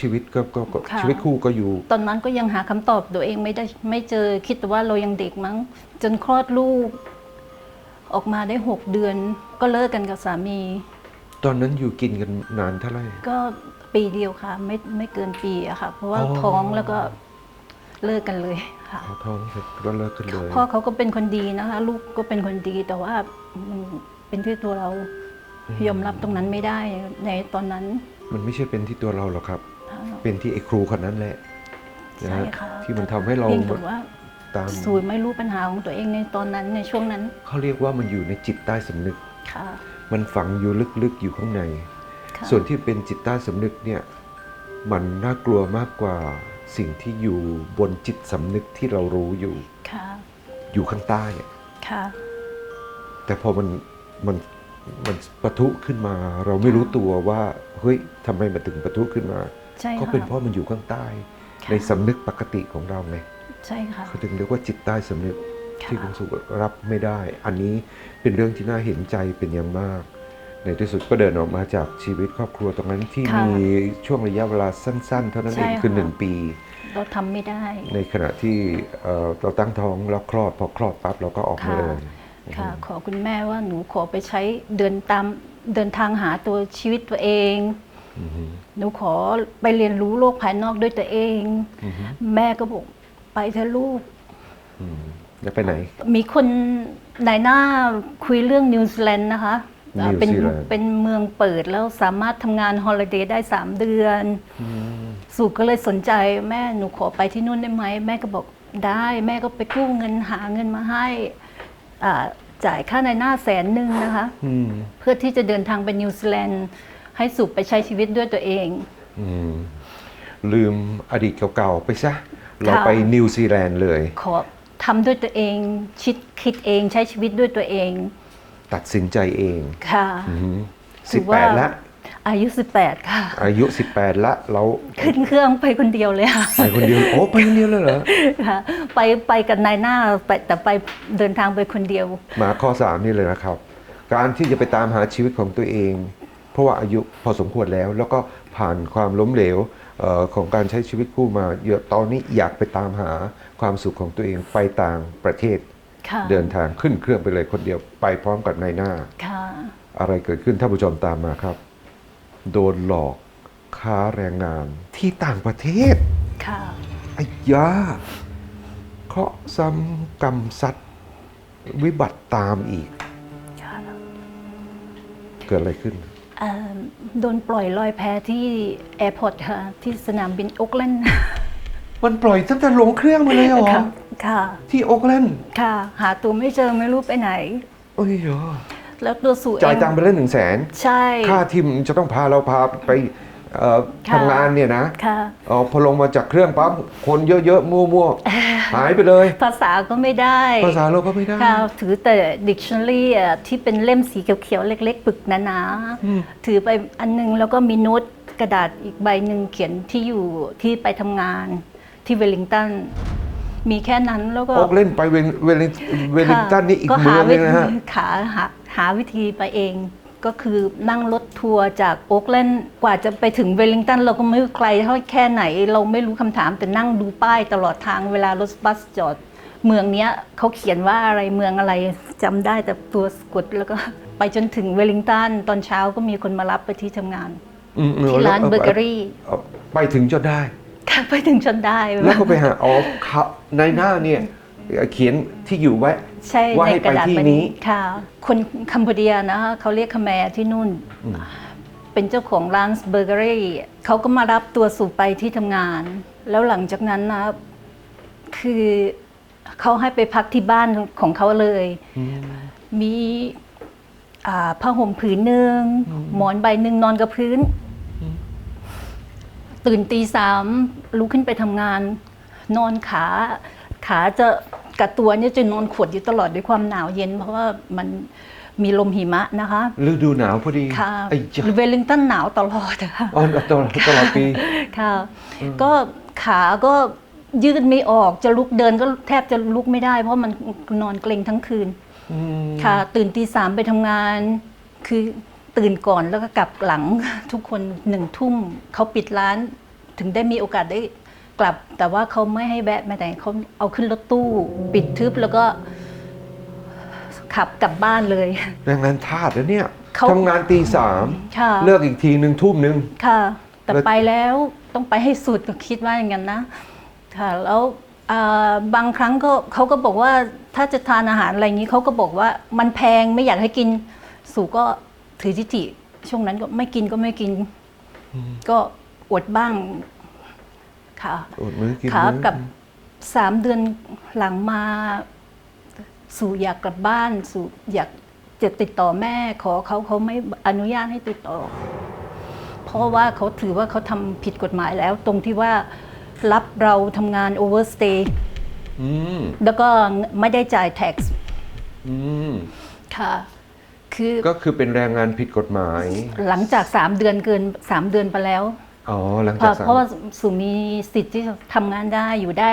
ชีวิตก็ก็ก็ค่ะ ชีวิตคู่ก็อยู่ ตอนนั้นก็ยังหาคำตอบตัวเองไม่ได้ไม่เจอคิดว่าเรายังเด็กมั้ง จนคลอดลูก ออกมาได้หกเดือน ก็เลิกกันกับสามี ตอนนั้นอยู่กินกันนานเท่าไหร่ ก็ปีเดียวค่ะ ไม่ไม่เกินปีอะค่ะ เพราะว่าอ๋อ ท้องแล้วก็เลิกกันเลยค่ะ พอท้องเสร็จก็เลิกกันเลย พ่อเขาก็เป็นคนดีนะคะ ลูกก็เป็นคนดีแต่ว่ามันเป็นที่ตัวเรายอมรับตรงนั้นไม่ได้ในตอนนั้น มันไม่ใช่เป็นที่ตัวเราหรอกครับค่ะ เป็นที่ไอ้ครูคนนั้นแหละนะใช่ฮะค่ะที่มันทำให้เราเพียงแต่ว่าตามสูยไม่รู้ปัญหาของตัวเองในตอนนั้นในช่วงนั้นเขาเรียกว่ามันอยู่ในจิตใต้สำนึก ค่ะมันฝังอยู่ลึกๆอยู่ข้างใน ค่ะส่วนที่เป็นจิตใต้สำนึกเนี่ยมันน่ากลัวมากกว่าสิ่งที่อยู่บนจิตสำนึกที่เรารู้อยู่ค่ะอยู่ข้างใต้อะค่ะ แต่พอมันมันมันปะทุขึ้นมา เราไม่รู้ตัวว่าเฮ้ยทำไมมันถึงปะทุขึ้นมา ใช่ก็ค่ะเป็นเพราะมันอยู่ข้างใต้ค่ะในสำนึกปกติของเราไงใช่ค่ะเขาถึงเรียกว่าจิตใต้สำนึกค่ะที่คุณสุรับไม่ได้ อันนี้เป็นเรื่องที่น่าเห็นใจเป็นอย่างมาก ในที่สุดก็เดินออกมาจากชีวิตครอบครัวตรงนั้นที่ค่ะมีช่วงระยะเวลาสั้น ๆ เท่านั้นใช่เองคือค่ะ หนึ่งปี เราทำไม่ได้ ในขณะที่เอ่อเราตั้งท้องแล้วคลอดพอคลอดปั๊บเราก็ออกมาค่ะ เลย ค่ะ ขอคุณแม่ว่าหนูขอไปใช้เดินตามเดินทางหาตัวชีวิตตัวเองอือฮึ หนูขอไปเรียนรู้โลกภายนอกด้วยตัวเองอือฮึแม่ก็บอกไปเถอะลูกอืมแล้วไปไหน มีคนในหน้าคุยเรื่องนิวซีแลนด์นะคะนิวเป็นซีแลนด์เป็นเมืองเปิดแล้วสามารถทำงานฮอลิเดย์ได้3เดือนอืมสุก็เลยสนใจแม่หนูขอไปที่นู่นได้ไหม แม่ก็บอกได้แม่ก็ไปกู้เงินหาเงินมาให้อ่าจ่ายค่าในหน้าแสนหนึ่งนะคะอืมเพื่อที่จะเดินทางไปนิวซีแลนด์ ให้สุไปใช้ชีวิตด้วยตัวเองอืมลืมอดีตเก่าๆไปซะ เราค่ะไปนิวซีแลนด์เลย ขอทำด้วยตัวเองคิดคิดเองใช้ชีวิตด้วยตัวเอง ตัดสินใจเองค่ะสิถืบอแปว่าดละอายุ 18 ค่ะ อายุสิบแปดละเราขึ้นเครื่องไปคนเดียวเลยค่ะ ไปคนเดียว โอ้ ไปคนเดียวเลยเหรอค่ะไปไปกับนายหน้าไปแต่ไปเดินทางไปคนเดียว มาข้อสามนี่เลยนะครับ การที่จะไปตามหาชีวิตของตัวเอง เพราะว่าอายุพอสมควรแล้ว แล้วก็ผ่านความล้มเหลวเอ่อของการใช้ชีวิตคู่มาเยอะตอนนี้อยากไปตามหาความสุขของตัวเองไปต่างประเทศค่ะเดินทางขึ้นเครื่องไปเลยคนเดียวไปพร้อมกับนายหน้าค่ะอะไรเกิดขึ้นท่านผู้ชมตามมาครับ โดนหลอกค้าแรงงานที่ต่างประเทศค่ะไอ้ยาเคราะห์ซ้ำกรรมซัดวิบัติตามอีกค่ะเกิดอะไรขึ้นเอ่อ โดนปล่อยลอยแพที่แอร์พอร์ตค่ะ ที่สนามบินโอ๊กแลนด์มันปล่อยตั้งแต่ลงเครื่องมาเลยเหรอค่ะค่ะ ที่โอ๊กแลนด์ค่ะ หาตัวไม่เจอไม่รู้ไปไหนโอ้ยเหรอแล้วตัวสูเองจ่ายตังค์ไปแล้วหนึ่งแสนใช่ ค่าทีมจะต้องพาเราพาไปเอ่อค่ะ ทำงานเนี่ยนะค่ะเออพอลงมาจากเครื่องปั๊บคนเยอะๆมั่วๆหายไปเลย ภาษาก็ไม่ได้ ภาษาเราก็ไม่ได้ค่ะถือแต่ dictionary อะที่เป็นเล่มสีเขียวๆเล็ก ๆ ปึกหนาๆถือไปอันนึงแล้วก็มีโน้ตกระดาษอีกใบหนึ่งเขียนที่อยู่ที่ไปทำงานที่เวลลิงตันมีแค่นั้นแล้วก็โอ๊กเล่นไปเวลเวลลิงเวลลิงตันนี่อีกก็เมืหาองหนึงนะฮะวิธีขาหาหาวิธีไปเอง ก็คือนั่งรถทัวร์จากโอ๊กแลนด์กว่าจะไปถึงเวลลิงตันเราก็ไม่รู้ไกลเท่าแค่ไหน เราไม่รู้คำถามแต่นั่งดูป้ายตลอดทางเวลารถบัสจอด เมืองเนี้ยเขาเขียนว่าอะไรเมืองอะไรจำได้แต่ตัวสะกดแล้วก็ไปจนถึงเวลลิงตันตอนเช้าก็มีคนมารับไปที่ทำงานที่ร้านเบเกอรี่ไปถึงจนได้ค่ะไปถึงจนได้ แล้วก็ไปหาอ๋อเขาในหน้าเนี่ย เขียนที่อยู่ไว้ใช่ว่าในให้กระดาษไปที่ใบนี้ค่ะ คนคัมพูเดียนะคะเขาเรียกคาแมร์ที่นู่น เป็นเจ้าของร้านเบเกอรี่เขาก็มารับตัวสู่ไปที่ทำงาน แล้วหลังจากนั้นนะคือเขาให้ไปพักที่บ้านของเขาเลย มีอ่าผ้าห่มผืนหนึ่งหมอนใบหนึ่งนอนกับพื้น ตื่นตีสามลุกขึ้นไปทำงาน นอนขา ขาจะกับตัวเนี่ยจะนอนขวดอยู่ตลอดด้วยความหนาวเย็น เพราะว่ามันมีลมหิมะนะคะฤดูหนาวพอดีค่ะไอ้จ้ะเวลลิงตันหนาวตลอดอะค่ะอ๋อตลอดตลอดปีค่ะ ก็ขาก็ยืดไม่ออกจะลุกเดินก็แทบจะลุกไม่ได้ เพราะมันนอนเกร็งทั้งคืนอืมค่ะ ตื่นตีสามไปทำงาน คือตื่นก่อนแล้วก็กลับหลังทุกคนหนึ่งทุ่มเขาปิดร้าน ถึงได้มีโอกาสได้ กลับแต่ว่าเขาไม่ให้แวะแม้แต่เขาเอาขึ้นรถตู้ ปิดทึบแล้วก็ ขับกลับบ้านเลย แรงงานทาสแล้วเนี่ยเขาทำงานตีสามค่ะ เลิกอีกทีหนึ่งทุ่มหนึ่ง ค่ะ แต่แล้ว ไปแล้วต้องไปให้สุดก็คิดว่าอย่างนั้นนะ ค่ะ แล้วอ่าบางครั้งก็เขาก็บอกว่าถ้าจะทานอาหารอะไรอย่างนี้เขาก็บอกว่ามันแพงไม่อยากให้กิน สู่ก็ถือทิฏฐิช่วงนั้นก็ไม่กินก็ไม่กิน ก็อดบ้าง ค่ะอดมื้อกินขามื้อกับสามเดือนหลังมา สู่อยากกลับบ้าน สู่อยากจะติดต่อแม่ ขอเขาเขาไม่อนุญาตให้ติดต่อ เพราะว่าเขาถือว่าเขาทำผิดกฎหมายแล้ว ตรงที่ว่ารับเราทำงานโอเวอร์สเตย์อืมแล้วก็ไม่ได้จ่าย tax อืมค่ะ คือก็คือเป็นแรงงานผิดกฎหมาย หลังจากสามเดือนเกินสามเดือนไปแล้ว อ๋อหลังเพจากราะสามเพราะว่าสุมีสิทธิ์ที่จะทำงานได้อยู่ได้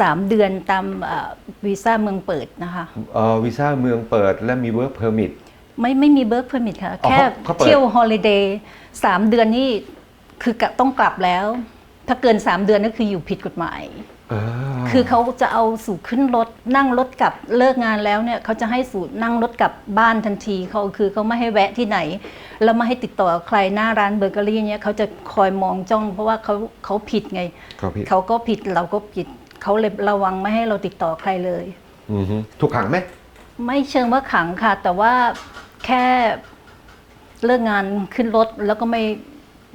สามเดือนตามเอ่อวีซ่าเมืองเปิดนะคะ เอ่อวีซ่าเมืองเปิดและมี work permit ไม่ไม่มีเบิร์กเพอร์มิทค่ะ อ๋อแค่เขาเขาเปิด เที่ยวฮอลิเดย์สามเดือนนี่คือกะต้องกลับแล้ว ถ้าเกินสามเดือนก็คืออยู่ผิดกฎหมายอ่า คือเขาจะเอาสู่ขึ้นรถนั่งรถกลับเลิกงานแล้วเนี่ยเขาจะให้สู่นั่งรถกลับบ้านทันทีเขาคือเขาไม่ให้แวะที่ไหน แล้วไม่ให้ติดต่อใครหน้าร้านเบเกอรี่เนี่ยเขาจะคอยมองจ้อง เพราะว่าเขาเขาผิดไงเขาผิดเขาก็ผิดเราก็ผิดเขาเลยระวังไม่ให้เราติดต่อใครเลยอือฮึถูกขังไหมไม่เชิงว่าขังค่ะ แต่ว่าแค่เลิกงานขึ้นรถแล้วก็ไม่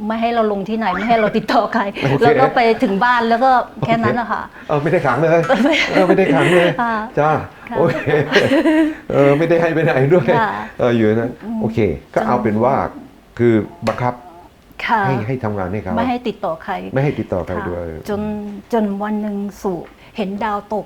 ไม่ให้เราลงที่ไหนไม่ให้เราติดต่อใครแล้วก็ไปถึงบ้านแล้วก็แค่นั้นนะคะ เออไม่ได้ขังเลยเออไม่ได้ขังเลยค่ะจ้าค่ะโอเคเออไม่ได้ให้ไปไหนด้วยค่ะเอออยู่นั้นโอเค ก็เอาเป็นว่าคือบังคับค่ะ ให้ให้ทำงานให้เขาไม่ให้ติดต่อใครไม่ให้ติดต่อใครค่ะด้วยจนจนวันหนึ่งสู่เห็นดาวตก